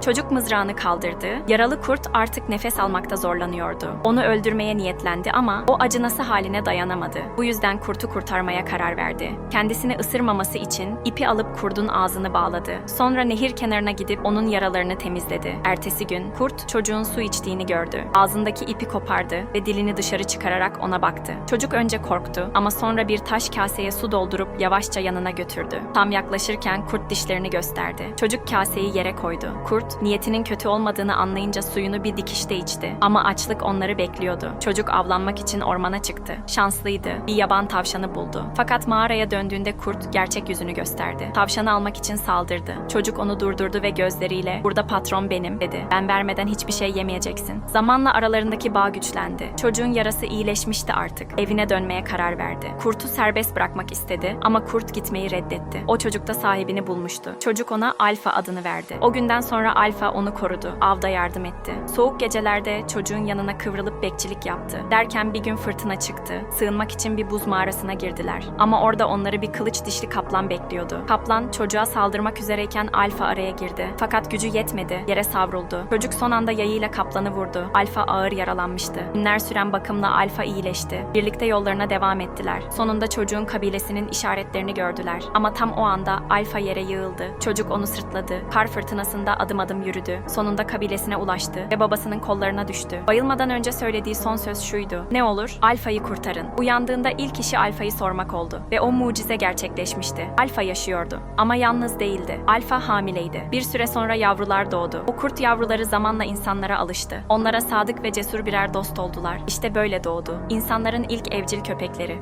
Çocuk mızrağını kaldırdı. Yaralı kurt artık nefes almakta zorlanıyordu. Onu öldürmeye niyetlendi ama o acınası haline dayanamadı. Bu yüzden kurtu kurtarmaya karar verdi. Kendisini ısırmaması için ipi alıp kurdun ağzını bağladı. Sonra nehir kenarına gidip onun yaralarını temizledi. Ertesi gün kurt çocuğun su içtiğini gördü. Ağzındaki ipi kopardı ve dilini dışarı çıkararak ona baktı. Çocuk önce korktu ama sonra bir taş kaseye su doldurup yavaşça yanına götürdü. Tam yaklaşırken kurt dişlerini gösterdi. Çocuk kaseyi yere koydu. Kurt niyetinin kötü olmadığını anlayınca suyunu bir dikişte içti. Ama açlık onları bekliyordu. Çocuk avlanmak için ormana çıktı. Şanslıydı. Bir yaban tavşanı buldu. Fakat mağaraya döndüğünde kurt gerçek yüzünü gösterdi. Tavşanı almak için saldırdı. Çocuk onu durdurdu ve gözleriyle "Burada patron benim." dedi. "Ben vermeden hiçbir şey yemeyeceksin." Zamanla aralarındaki bağ güçlendi. Çocuğun yarası iyileşmişti artık. Evine dönmeye karar verdi. Kurtu serbest bırakmak istedi ama kurt gitmeyi reddetti. O çocuk da sahibini bulmuştu. Çocuk ona Alfa adını verdi. O günden sonra Alfa onu korudu. Avda yardım etti. Soğuk gecelerde çocuğun yanına kıvrılıp bekçilik yaptı. Derken bir gün fırtına çıktı. Sığınmak için bir buz mağarasına girdiler. Ama orada onları bir kılıç dişli kaplan bekliyordu. Kaplan çocuğa saldırmak üzereyken Alfa araya girdi. Fakat gücü yetmedi. Yere savruldu. Çocuk son anda yayıyla kaplanı vurdu. Alfa ağır yaralanmıştı. Günler süren bakımla Alfa iyileşti. Birlikte yollarına devam ettiler. Sonunda çocuğun kabilesinin işaretlerini gördüler. Ama tam o anda Alfa yere yığıldı. Çocuk onu sırtladı. Kar fırtınasında adım adım yürüdü. Sonunda kabilesine ulaştı ve babasının kollarına düştü. Bayılmadan önce söylediği son söz şuydu. Ne olur Alfa'yı kurtarın. Uyandığında ilk işi Alfa'yı sormak oldu. Ve o mucize gerçekleşmişti. Alfa yaşıyordu. Ama yalnız değildi. Alfa hamileydi. Bir süre sonra yavrular doğdu. O kurt yavruları zamanla insanlara alıştı. Onlara sadık ve cesur birer dost oldular. İşte böyle doğdu. İnsanların ilk evcil köpekleri.